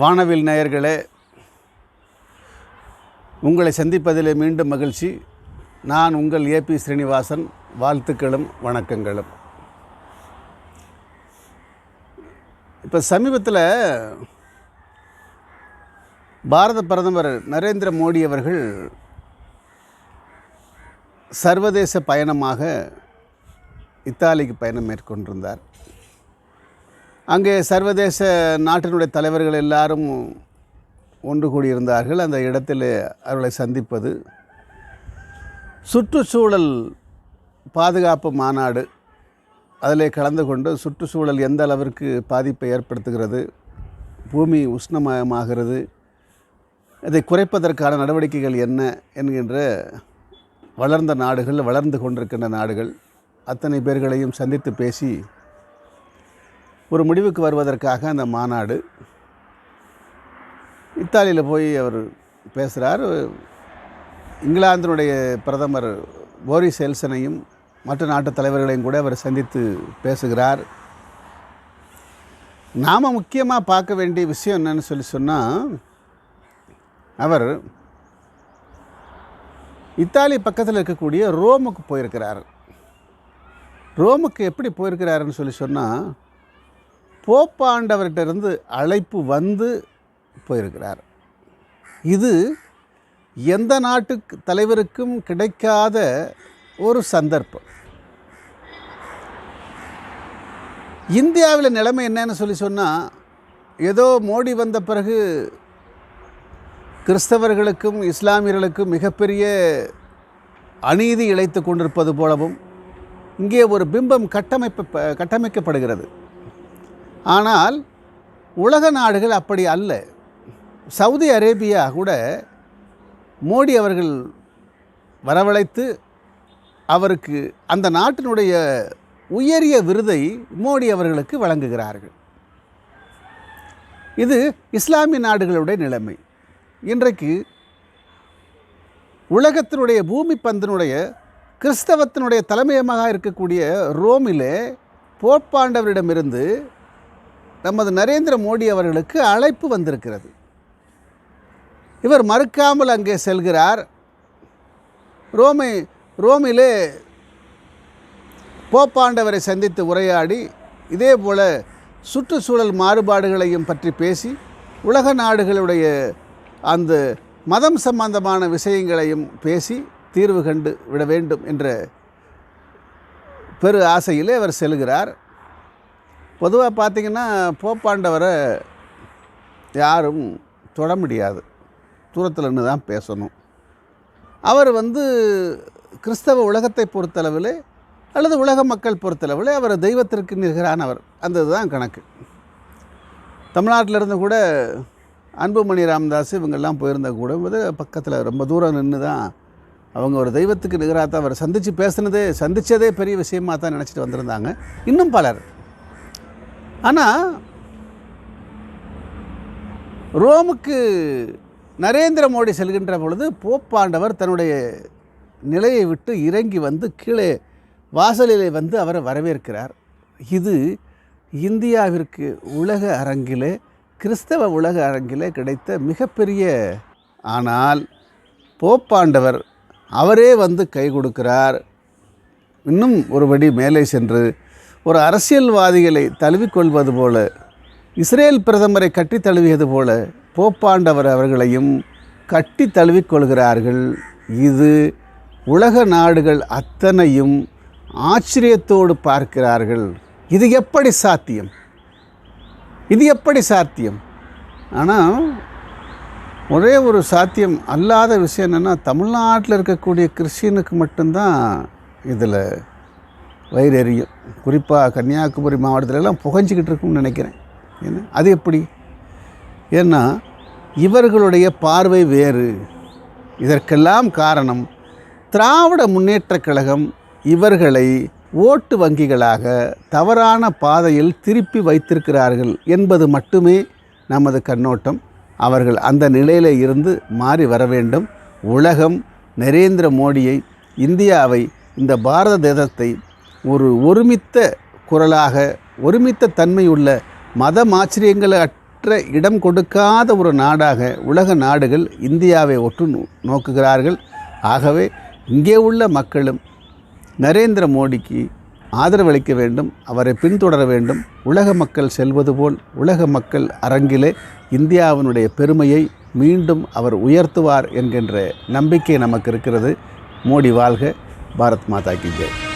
வானவில் நேயர்களே உங்களை சந்திப்பதிலே மீண்டும் மகிழ்ச்சி. நான் உங்கள் ஏபி ஸ்ரீனிவாசன். வாழ்த்துக்களும் வணக்கங்களும். இப்போ சமீபத்தில் பாரத பிரதமர் நரேந்திர மோடி அவர்கள் சர்வதேச பயணமாக இத்தாலிக்கு பயணம் மேற்கொண்டிருந்தார். அங்கே சர்வதேச நாட்டினுடைய தலைவர்கள் எல்லாரும் ஒன்று கூடியிருந்தார்கள். அந்த இடத்தில் அவர்களை சந்திப்பது. சுற்றுச்சூழல் பாதுகாப்பு மாநாடு. அதில் கலந்து கொண்டு சுற்றுச்சூழல் எந்த அளவிற்கு பாதிப்பை ஏற்படுத்துகிறது பூமி உஷ்ணமயமாகிறது இதை குறைப்பதற்கான நடவடிக்கைகள் என்ன என்கின்ற வளர்ந்த நாடுகள் வளர்ந்து கொண்டிருக்கின்ற நாடுகள் அத்தனை பேர்களையும் சந்தித்து பேசி ஒரு முடிவுக்கு வருவதற்காக அந்த மாநாடு. இத்தாலியில் போய் அவர் பேசுகிறார் இங்கிலாந்தினுடைய பிரதமர் போரிஸ் எல்சனையும் மற்ற நாட்டு தலைவர்களையும் கூட அவர் சந்தித்து பேசுகிறார். நாம் முக்கியமாக பார்க்க வேண்டிய விஷயம் என்னன்னு சொல்லி சொன்னால் அவர் இத்தாலி பக்கத்தில் இருக்கக்கூடிய ரோமுக்கு போயிருக்கிறார். ரோமுக்கு எப்படி போயிருக்கிறாருன்னு சொல்லி சொன்னால் போப்பாண்டவர்கிட்ட இருந்து அழைப்பு வந்து போயிருக்கிறார். இது எந்த நாட்டு தலைவருக்கும் கிடைக்காத ஒரு சந்தர்ப்பம். இந்தியாவில் நிலைமை என்னன்னு சொல்லி சொன்னால் ஏதோ மோடி வந்த பிறகு கிறிஸ்தவர்களுக்கும் இஸ்லாமியர்களுக்கும் மிகப்பெரிய அநீதி இழைத்து கொண்டிருப்பது போலவும் இங்கே ஒரு பிம்பம் கட்டமைப்பு கட்டமைக்கப்படுகிறது. ஆனால் உலக நாடுகள் அப்படி அல்ல. சவுதி அரேபியா கூட மோடி அவர்கள் வரவழைத்து அவருக்கு அந்த நாட்டினுடைய உயரிய விருதை மோடி அவர்களுக்கு வழங்குகிறார்கள். இது இஸ்லாமிய நாடுகளுடைய நிலைமை. இன்றைக்கு உலகத்தினுடைய பூமி பந்தினுடைய கிறிஸ்தவத்தினுடைய தலைமையமாக இருக்கக்கூடிய ரோமிலே போப்பாண்டவரிடமிருந்து நமது நரேந்திர மோடி அவர்களுக்கு அழைப்பு வந்திருக்கிறது. இவர் மறுக்காமல் அங்கே செல்கிறார். ரோமை ரோமிலே போப்பாண்டவரை சந்தித்து உரையாடி இதே போல சுற்றுச்சூழல் மாறுபாடுகளையும் பற்றி பேசி உலக நாடுகளுடைய அந்த மதம் சம்பந்தமான விஷயங்களையும் பேசி தீர்வு கண்டு விட வேண்டும் என்ற பெரு ஆசையிலே அவர் செல்கிறார். பொதுவாக பார்த்திங்கன்னா போப்பாண்டவரை யாரும் தொட முடியாது. தூரத்தில் இருந்து தான் பேசணும். அவர் வந்து கிறிஸ்தவ உலகத்தை பொறுத்தளவில் அல்லது உலக மக்கள் பொறுத்தளவில் அவர் தெய்வத்திற்கு நிகரானவர். அந்த இதுதான் கணக்கு. தமிழ்நாட்டில் இருந்து கூட அன்புமணி ராமதாஸ் இவங்கெல்லாம் போயிருந்த கூட வந்து பக்கத்தில் ரொம்ப தூரம் நின்று தான் அவங்க ஒரு தெய்வத்துக்கு நிகராக தான் அவர் சந்தித்து பேசுனதே சந்தித்ததே பெரிய விஷயமாக தான் நினச்சிட்டு வந்திருந்தாங்க. இன்னும் பலர். ஆனால் ரோமுக்கு நரேந்திர மோடி செல்கின்ற பொழுது போப்பாண்டவர் தன்னுடைய நிலையை விட்டு இறங்கி வந்து கீழே வாசலிலே வந்து அவரை வரவேற்கிறார். இது இந்தியாவிற்கு உலக அரங்கிலே கிறிஸ்தவ உலக அரங்கிலே கிடைத்த மிகப்பெரிய ஆனால் போப்பாண்டவர் அவரே வந்து கை கொடுக்கிறார். இன்னும் ஒருபடி மேலே சென்று ஒரு அரசியல்வாதிகளை தழுவிக்கொள்வது போல இஸ்ரேல் பிரதமரை கட்டி தழுவியது போல போப்பாண்டவர் அவர்களையும் கட்டி தழுவிக்கொள்கிறார்கள். இது உலக நாடுகள் அத்தனையும் ஆச்சரியத்தோடு பார்க்கிறார்கள். இது எப்படி சாத்தியம்? இது எப்படி சாத்தியம்? ஆனால் ஒரே ஒரு சாத்தியம் அல்லாத விஷயம் என்னென்னா தமிழ்நாட்டில் இருக்கக்கூடிய கிறிஸ்டியனுக்கு மட்டும்தான் இதில் வயிறு எரியும். குறிப்பாக கன்னியாகுமரி மாவட்டத்திலலாம் புகஞ்சிக்கிட்டு இருக்கும்னு நினைக்கிறேன். ஏன்னா அது எப்படி? ஏன்னா இவர்களுடைய பார்வை வேறு. இதற்கெல்லாம் காரணம் திராவிட முன்னேற்றக் கழகம் இவர்களை ஓட்டு வங்கிகளாக தவறான பாதையில் திருப்பி வைத்திருக்கிறார்கள் என்பது மட்டுமே நமது கண்ணோட்டம். அவர்கள் அந்த நிலையில் இருந்து மாறி வர வேண்டும். உலகம் நரேந்திர மோடியை இந்தியாவை இந்த பாரத தேசத்தை ஒரு ஒருமித்த குரலாக ஒருமித்த தன்மையுள்ள மத ஆச்சரியங்களை அற்ற இடம் கொடுக்காத ஒரு நாடாக உலக நாடுகள் இந்தியாவை ஒட்டு நோக்குகிறார்கள். ஆகவே இங்கே உள்ள மக்களும் நரேந்திர மோடிக்கு ஆதரவளிக்க வேண்டும் அவரை பின்தொடர வேண்டும். உலக மக்கள் செல்வது போல் உலக மக்கள் அரங்கிலே இந்தியாவினுடைய பெருமையை மீண்டும் அவர் உயர்த்துவார் என்கின்ற நம்பிக்கை நமக்கு இருக்கிறது. மோடி வாழ்க. பாரத் மாதா கி ஜெய்.